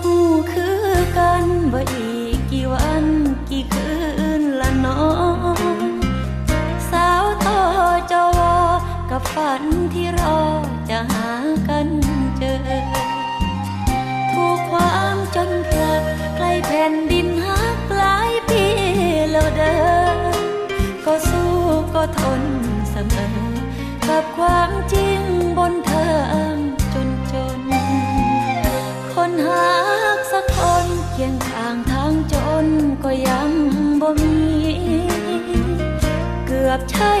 หูคือกันบ่อีกกี่วันกี่คืนละน้องสาวต่อจวกับฝันที่รอจะหากันเจอ ถูกความจนเพลิดไกลแผ่นดินหักหลายปีแล้วเดินก็สู้ก็ทนเสมอกับความ บ่มีเกือบใช่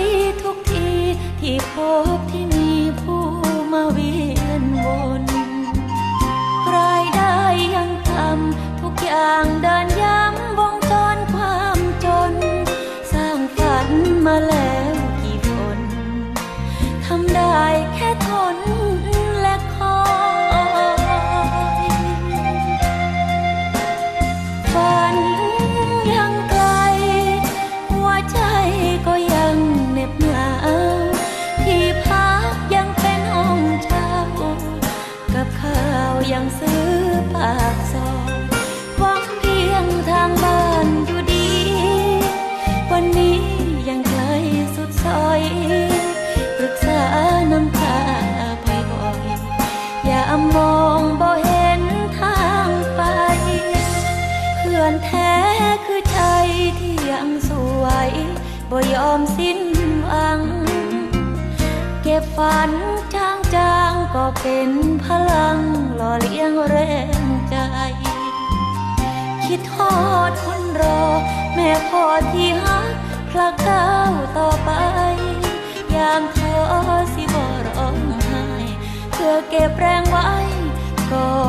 ทุกทีที่พบที่มีผู้มาเวียนวน มองบ่เห็นทางไป เพื่อนแท้คือใจที่ยังสวยบ่ยอมสิ้นหวัง เก็บฝันจางจางๆก็เป็นพลังหล่อเลี้ยงแรงใจ คิดทอดคนรอ แม่พ่อที่ฮักพลักก้าต่อ เก็บแรงไว้ก่อน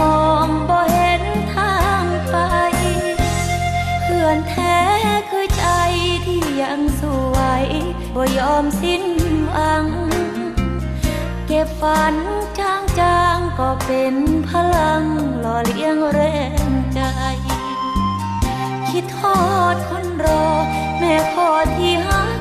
มองบ่เห็นทางไป เพื่อนแท้คือใจที่ยังสวยบ่ยอมสิ้นหวัง เก็บฝันจางจางๆก็เป็นพลังหล่อเลี้ยงแรงใจ คิดทอดคนรอ แม่พอที่ฮัก